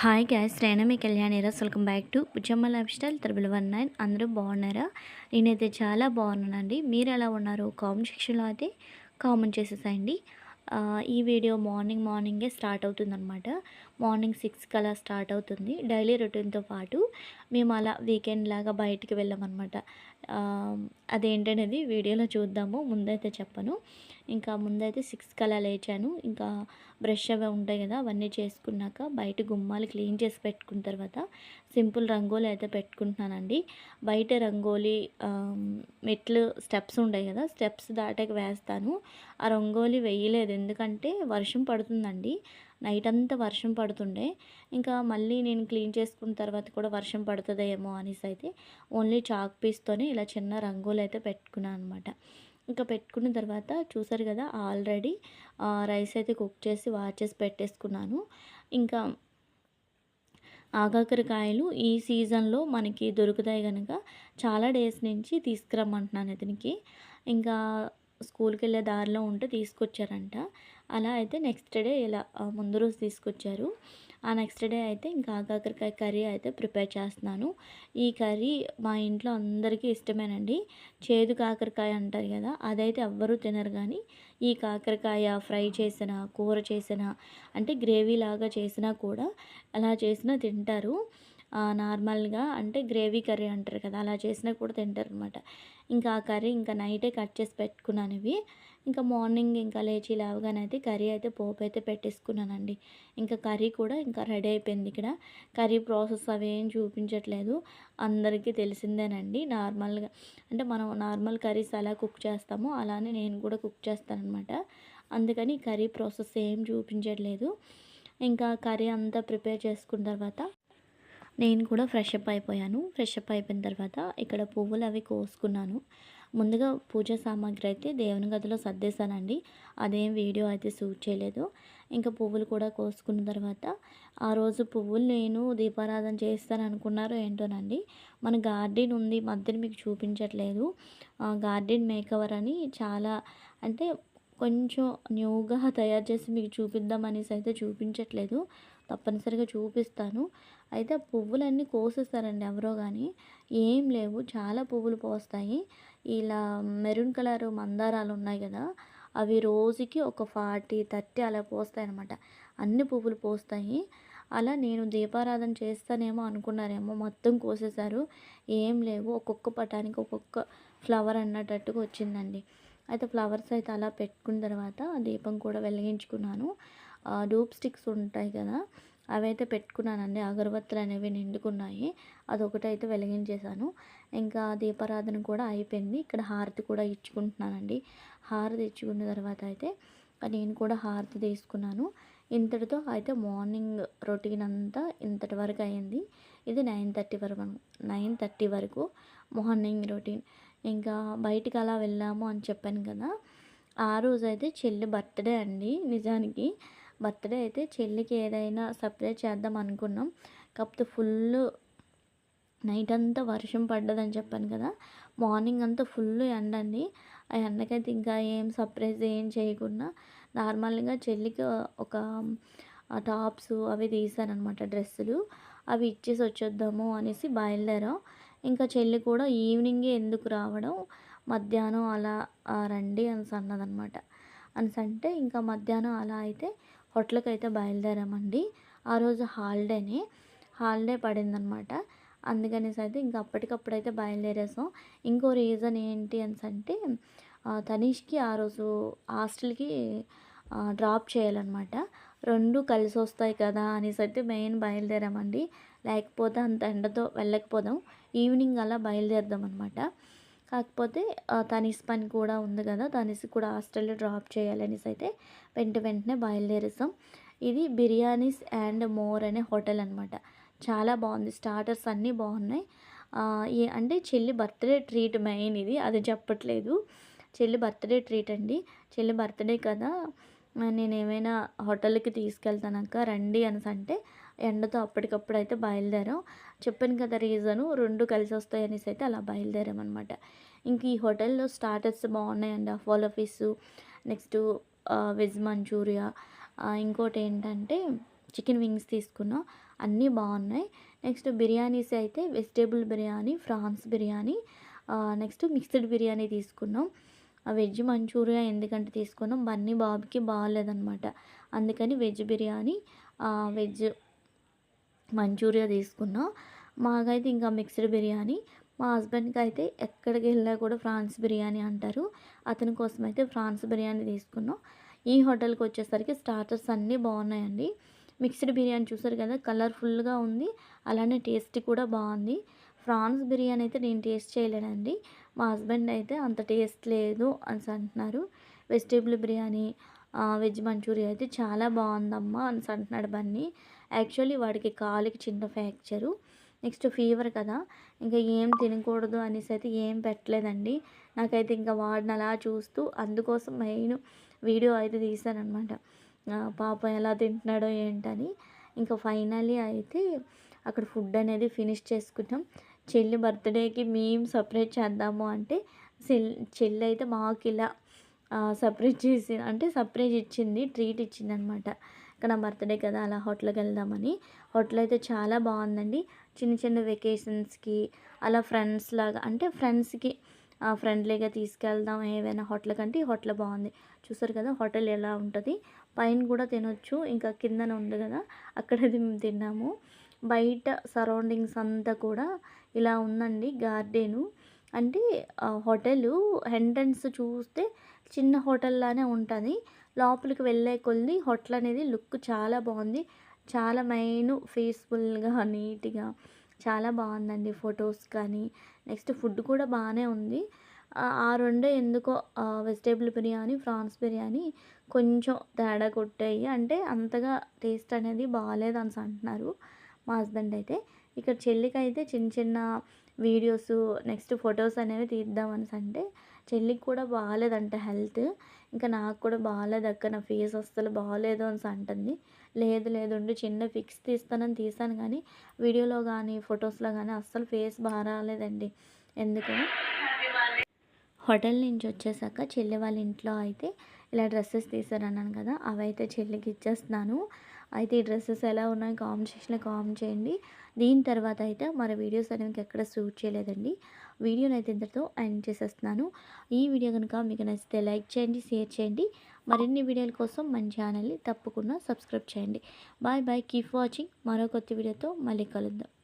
Hi guys రేనా మీ Kalyani Ross welcome back to Puchamma lifestyle triple one nine అందరూ బాగున్నారా? నేనైతే చాలా బాగున్నానండి. మీరు ఎలా ఉన్నారు? కామెంట్ సెక్షన్లో అయితే కామెంట్ చేసేసాయండి. ఈ వీడియో మార్నింగ్ మార్నింగే స్టార్ట్ అవుతుందన్నమాట. మార్నింగ్ సిక్స్ కల్లా స్టార్ట్ అవుతుంది. డైలీ రొటీన్తో పాటు మేము అలా వీకెండ్ లాగా బయటికి వెళ్ళామన్నమాట. అదేంటనేది వీడియోలో చూద్దాము. ముందైతే చెప్పను. ఇంకా ముందైతే సిక్స్కి అలా లేచాను. ఇంకా బ్రష్ అవి ఉంటాయి కదా అవన్నీ చేసుకున్నాక బయట గుమ్మాలు క్లీన్ చేసి పెట్టుకున్న తర్వాత సింపుల్ రంగోలి అయితే పెట్టుకుంటున్నానండి. బయట రంగోలి మెట్లు స్టెప్స్ ఉంటాయి కదా స్టెప్స్ దాటకి వేస్తాను. ఆ రంగోలి వేయలేదు. ఎందుకంటే వర్షం పడుతుందండి. నైట్ అంతా వర్షం పడుతుండే. ఇంకా మళ్ళీ నేను క్లీన్ చేసుకున్న తర్వాత కూడా వర్షం పడుతుందేమో అనేసి అయితే ఓన్లీ చాక్ పీస్తోనే ఇలా చిన్న రంగులు అయితే పెట్టుకున్నాను అనమాట ఇంకా పెట్టుకున్న తర్వాత చూసారు కదా ఆల్రెడీ రైస్ అయితే కుక్ చేసి వాష్ చేసి పెట్టేసుకున్నాను. ఇంకా ఆగాకరకాయలు ఈ సీజన్లో మనకి దొరుకుతాయి కనుక చాలా డేస్ నుంచి తీసుకురమ్మంటున్నాను ఇతనికి. ఇంకా స్కూల్కి వెళ్ళే దారిలో ఉంటే తీసుకొచ్చారంట. అలా అయితే నెక్స్ట్ డే ఇలా ముందు రోజు తీసుకొచ్చారు. ఆ నెక్స్ట్ డే అయితే ఇంకా కాకరకాయ కర్రీ అయితే ప్రిపేర్ చేస్తున్నాను. ఈ కర్రీ మా ఇంట్లో అందరికీ ఇష్టమేనండి. చేదు కాకరకాయ అంటారు కదా అదైతే ఎవ్వరూ తినరు కానీ ఈ కాకరకాయ ఫ్రై చేసిన కూర చేసిన అంటే గ్రేవీ లాగా చేసినా కూడా అలా చేసినా తింటారు. నార్మల్గా అంటే గ్రేవీ కర్రీ అంటారు కదా అలా చేసినా కూడా తింటారు అనమాట ఇంకా ఆ కర్రీ ఇంకా నైటే కట్ చేసి పెట్టుకున్నాను ఇవి. ఇంకా మార్నింగ్ ఇంకా లేచి లేవగానైతే కర్రీ అయితే పోపు అయితే పెట్టేసుకున్నానండి. ఇంకా కర్రీ కూడా ఇంకా రెడీ అయిపోయింది ఇక్కడ. కర్రీ ప్రాసెస్ అవి ఏం చూపించట్లేదు. అందరికీ తెలిసిందేనండి. నార్మల్గా అంటే మనం నార్మల్ కర్రీస్ ఎలా కుక్ చేస్తామో అలానే నేను కూడా కుక్ చేస్తానన్నమాట. అందుకని కర్రీ ప్రాసెస్ ఏం చూపించట్లేదు. ఇంకా కర్రీ అంతా ప్రిపేర్ చేసుకున్న తర్వాత నేను కూడా ఫ్రెష్ అప్ అయిపోయాను. ఫ్రెష్ అప్ అయిపోయిన తర్వాత ఇక్కడ పువ్వులు అవి కోసుకున్నాను. ముందుగా పూజ సామాగ్రి అయితే దేవుని గదిలో సర్దేశానండి. అదేం వీడియో అయితే షూట్ చేయలేదు. ఇంకా పువ్వులు కూడా కోసుకున్న తర్వాత ఆ రోజు పువ్వులు నేను దీపారాధన చేస్తాను అనుకున్నారో ఏంటోనండి. మన గార్డెన్ ఉంది మధ్యన మీకు చూపించట్లేదు. ఆ గార్డెన్ మేకవర్ అని చాలా అంటే కొంచెం న్యూగా తయారు చేసి మీకు చూపిద్దాం అనేసి అయితే చూపించట్లేదు. తప్పనిసరిగా చూపిస్తాను. అయితే పువ్వులన్నీ కోసేస్తారండి ఎవరో కానీ ఏం లేవు చాలా పువ్వులు పోస్తాయి. ఇలా మెరూన్ కలర్ మందారాలు ఉన్నాయి కదా అవి రోజుకి ఒక ఫార్టీ థర్టీ అలా పోస్తాయి అనమాట అన్ని పువ్వులు పోస్తాయి. అలా నేను దీపారాధన చేస్తానేమో అనుకున్నారేమో మొత్తం కోసేశారు. ఏం లేవు ఒక్కొక్క పటానికి ఒక్కొక్క ఫ్లవర్ అన్నట్టుగా వచ్చిందండి. అయితే ఫ్లవర్స్ అయితే అలా పెట్టుకున్న తర్వాత దీపం కూడా వెలిగించుకున్నాను. డూప్ స్టిక్స్ ఉంటాయి కదా అవైతే పెట్టుకున్నానండి. అగరబత్తులు అనేవి నిండుకున్నాయి. అదొకటైతే వెలిగించేశాను. ఇంకా దీపారాధన కూడా అయిపోయింది. ఇక్కడ హారతి కూడా ఇచ్చుకుంటున్నానండి. హారతి ఇచ్చుకున్న తర్వాత అయితే నేను కూడా హారతి తీసుకున్నాను. ఇంతటితో అయితే మార్నింగ్ రొటీన్ అంతా ఇంతటి వరకు అయింది. ఇది నైన్ థర్టీ వరకు నైన్ థర్టీ వరకు మార్నింగ్ రొటీన్. ఇంకా బయటికి అలా వెళ్ళాము అని చెప్పాను కదా. ఆ రోజు అయితే చెల్లి బర్త్డే అండి నిజానికి. బర్త్డే అయితే చెల్లికి ఏదైనా సర్ప్రైజ్ చేద్దాం అనుకున్నాం. కాకపోతే ఫుల్ నైట్ అంతా వర్షం పడ్డదని చెప్పాను కదా మార్నింగ్ అంతా ఫుల్ ఎండ అండి. ఆ ఎండకైతే ఇంకా ఏం సర్ప్రైజ్ ఏం చేయకుండా నార్మల్గా చెల్లికి ఒక టాప్స్ అవి తీసానమాట డ్రెస్సులు. అవి ఇచ్చేసి వచ్చేద్దాము అనేసి బయలుదేరాం. ఇంకా చెల్లి కూడా ఈవినింగే ఎందుకు రావడం మధ్యాహ్నం అలా రండి అని అన్నదనమాట అనేసి అంటే ఇంకా మధ్యాహ్నం అలా అయితే హోటల్కి అయితే బయలుదేరామండి. ఆ రోజు హాలిడేనే. హాలిడే పడిందనమాట. అందుకనేసి అయితే ఇంకా అప్పటికప్పుడు అయితే బయలుదేరేసాం. ఇంకో రీజన్ ఏంటి అని అంటే తనీష్కి ఆ రోజు హాస్టల్కి డ్రాప్ చేయాలన్నమాట రెండు కలిసి వస్తాయి కదా అనేసి అయితే మెయిన్ బయలుదేరామండి. లేకపోతే అంత ఎండతో వెళ్ళకపోదాం. ఈవినింగ్ అలా బయలుదేరదాం అనమాట కాకపోతే ఆ, తనిస్ పని కూడా ఉంది కదా తనిస్ కూడా హాస్టల్లో డ్రాప్ చేయాలనేసి అయితే వెంట వెంటనే బయలుదేరేసాం. ఇది బిర్యానీస్ అండ్ మోర్ అనే హోటల్ అనమాట చాలా బాగుంది. స్టార్టర్స్ అన్నీ బాగున్నాయి. అంటే చెల్లి బర్త్డే ట్రీట్ మెయిన్ ఇది అది చెప్పట్లేదు. చెల్లి బర్త్డే ట్రీట్ అండి. చెల్లి బర్త్డే కదా నేను ఏమైనా హోటల్కి తీసుకెళ్తానక్క రండి అనేసి అంటే ఎండతో అప్పటికప్పుడు అయితే బయలుదేరాం. చెప్పాను కదా రీజను రెండు కలిసి వస్తాయి అనేసి అయితే అలా బయలుదేరామన్నమాట ఇంక ఈ హోటల్లో స్టార్టర్స్ బాగున్నాయండి Apollo fish next veg manchuria ఇంకోటి ఏంటంటే చికెన్ వింగ్స్ తీసుకున్నాం. అన్నీ బాగున్నాయి. నెక్స్ట్ బిర్యానీస్ అయితే vegetable biryani prawns biryani next mixed biryani తీసుకున్నాం. వెజ్ మంచూరియా ఎందుకంటే తీసుకున్నాం. బన్నీ బాబుకి బాగాలేదనమాట అందుకని వెజ్ బిర్యానీ వెజ్ మంచూరియా తీసుకున్నా. మాకైతే ఇంకా మిక్స్డ్ బిర్యానీ. మా హస్బెండ్కి అయితే ఎక్కడికి వెళ్ళినా కూడా ఫ్రాన్స్ బిర్యానీ అంటారు. అతని కోసం అయితే ఫ్రాన్స్ బిర్యానీ తీసుకున్నాం. ఈ హోటల్కి వచ్చేసరికి స్టార్టర్స్ అన్నీ బాగున్నాయండి. మిక్స్డ్ బిర్యానీ చూసారు కదా కలర్ఫుల్గా ఉంది. అలానే టేస్ట్ కూడా బాగుంది. ఫ్రాన్స్ బిర్యానీ అయితే నేను టేస్ట్ చేయలేనండి మా హస్బెండ్ అయితే అంత టేస్ట్ లేదు అని అంటున్నారు. వెజిటేబుల్ బిర్యానీ వెజ్ మంచూరియా అయితే చాలా బాగుందమ్మా అని అంటున్నాడు బన్నీ. యాక్చువల్లీ వాడికి కాలికి చిన్న ఫ్రాక్చరు నెక్స్ట్ ఫీవర్ కదా. ఇంకా ఏం తినకూడదు అనేసి అయితే ఏం పెట్టలేదండి. నాకైతే ఇంకా వాడిని అలా చూస్తూ అందుకోసం మెయిన్ వీడియో అయితే తీశానమాట పాపం ఎలా తింటున్నాడో ఏంటని. ఇంకా ఫైనలీ అయితే అక్కడ ఫుడ్ అనేది ఫినిష్ చేసుకుంటాం. చెల్లి బర్త్డేకి మేము సపరేట్ చేద్దాము అంటే చెల్లి అయితే మాకు ఇలా సపరేట్ చేసి అంటే సపరేట్ ఇచ్చింది ట్రీట్ ఇచ్చింది అనమాట ఇక్కడ నా బర్త్డే కదా అలా హోటల్కి వెళ్దామని. హోటల్ అయితే చాలా బాగుందండి. చిన్న చిన్న వెకేషన్స్కి అలా ఫ్రెండ్స్ లాగా అంటే ఫ్రెండ్స్కి ఫ్రెండ్లీగా తీసుకెళ్దాం ఏవైనా హోటల్ కంటే ఈ హోటల్ బాగుంది. చూసారు కదా హోటల్ ఎలా ఉంటుంది. పైన కూడా తినొచ్చు ఇంకా కిందన ఉంది కదా అక్కడ మేము తిన్నాము. బయట సరౌండింగ్స్ అంతా కూడా ఇలా ఉందండి గార్డెను. అంటే హోటలు ఎంట్రన్స్ చూస్తే చిన్న హోటల్లానే ఉంటుంది. లోపలికి వెళ్ళే కొద్ది హోటల్ అనేది లుక్ చాలా బాగుంది. చాలా మెయిన్ పీస్ఫుల్గా నీట్గా చాలా బాగుందండి ఫొటోస్ కానీ. నెక్స్ట్ ఫుడ్ కూడా బాగానే ఉంది. ఆ రెండే ఎందుకో వెజిటేబుల్ బిర్యానీ ఫ్రాన్స్ బిర్యానీ కొంచెం తేడా కొట్టాయి. అంటే అంతగా టేస్ట్ అనేది బాగాలేదు అని అంటున్నారు మా హస్బెండ్ అయితే. ఇక్కడ చెల్లికి అయితే చిన్న చిన్న వీడియోస్ నెక్స్ట్ ఫొటోస్ అనేవి తీద్దామని అంటే చెల్లికి కూడా బాగాలేదంట హెల్త్. ఇంకా నాకు కూడా బాగాలేదు అక్క నా ఫేస్ అస్సలు బాగాలేదు అని అంటుంది. లేదు లేదుండి చిన్న ఫిక్స్ తీస్తానని తీసాను కానీ వీడియోలో కానీ ఫొటోస్లో కానీ అస్సలు ఫేస్ బాగా రాలేదండి. ఎందుకు? హోటల్ నుంచి వచ్చేసాక చెల్లి వాళ్ళ ఇంట్లో అయితే ఇలా డ్రెస్సెస్ తీసారన్నాను కదా అవైతే చెల్లికి ఇచ్చేస్తున్నాను. అయితే ఈ డ్రెస్సెస్ ఎలా ఉన్నాయి కామెంట్ సెక్షన్లో కామెంట్ చేయండి. దీని తర్వాత అయితే మన వీడియోస్ అనేవి ఎక్కడ షూట్ చేయలేదండి. వీడియోని అయితే ఇంతటితో ఎండ్ చేసేస్తున్నాను. ఈ వీడియో కనుక మీకు నచ్చితే లైక్ చేయండి షేర్ చేయండి. మరిన్ని వీడియోల కోసం మన ఛానల్ని తప్పకుండా సబ్స్క్రైబ్ చేయండి. Bye bye keep watching. మరో కొత్త వీడియోతో మళ్ళీ కలుద్దాం.